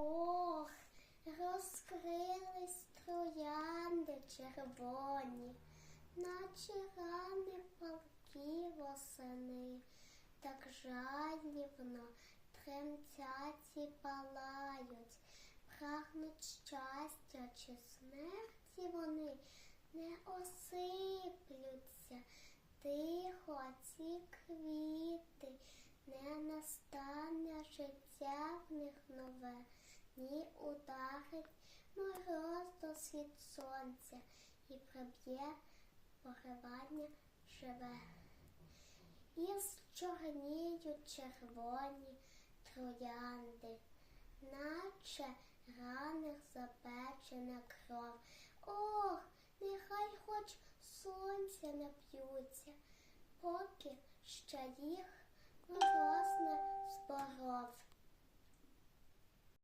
Ох, розкрились троянди червоні, наче рани палки восени, так жадібно тремтять і палають, прагнуть щастя чи смерті вони не осиплються, тихо ці квіти, не настане життя в них нове, ні ударить мороз до схід сонця і приб'є поривання живе. І зчорніють червоні троянди, наче раних запечена кров. Ох, нехай хоч сонця нап'ються, поки ще їх мороз.